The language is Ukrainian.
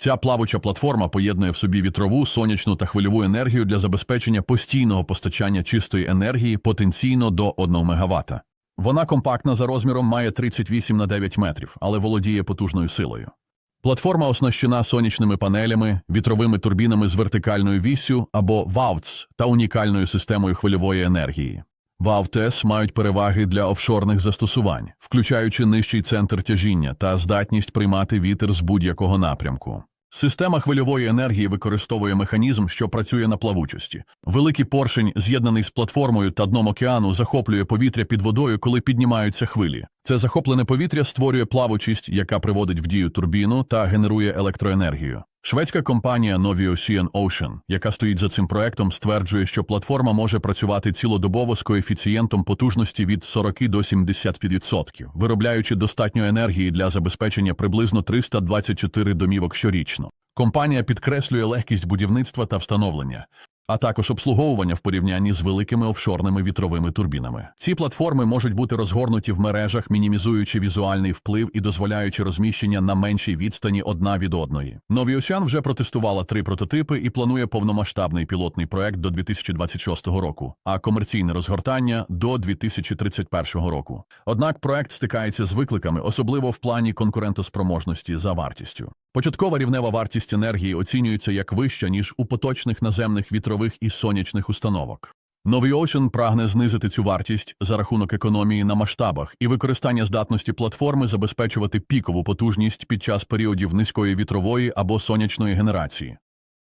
Ця плавуча платформа поєднує в собі вітрову, сонячну та хвильову енергію для забезпечення постійного постачання чистої енергії потенційно до 1 МВт. Вона компактна за розміром має 38 на 9 метрів, але володіє потужною силою. Платформа оснащена сонячними панелями, вітровими турбінами з вертикальною віссю або ВАВЦ та унікальною системою хвильової енергії. ВАВТЕС мають переваги для офшорних застосувань, включаючи нижчий центр тяжіння та здатність приймати вітер з будь-якого напрямку. Система хвильової енергії використовує механізм, що працює на плавучості. Великий поршень, з'єднаний з платформою та дном океану, захоплює повітря під водою, коли піднімаються хвилі. Це захоплене повітря створює плавучість, яка приводить в дію турбіну та генерує електроенергію. Шведська компанія Novi Ocean Ocean, яка стоїть за цим проектом, стверджує, що платформа може працювати цілодобово з коефіцієнтом потужності від 40 до 70%, виробляючи достатньо енергії для забезпечення приблизно 324 домівок щорічно. Компанія підкреслює легкість будівництва та встановлення, а також обслуговування в порівнянні з великими офшорними вітровими турбінами. Ці платформи можуть бути розгорнуті в мережах, мінімізуючи візуальний вплив і дозволяючи розміщення на меншій відстані одна від одної. Новіосян вже протестувала три прототипи і планує повномасштабний пілотний проект до 2026 року, а комерційне розгортання до 2031 року. Однак проект стикається з викликами, особливо в плані конкурентоспроможності за вартістю. Початкова рівнева вартість енергії оцінюється як вища, ніж у поточних наземних вітрових і сонячних установок. Новий Ocean прагне знизити цю вартість за рахунок економії на масштабах і використання здатності платформи забезпечувати пікову потужність під час періодів низької вітрової або сонячної генерації.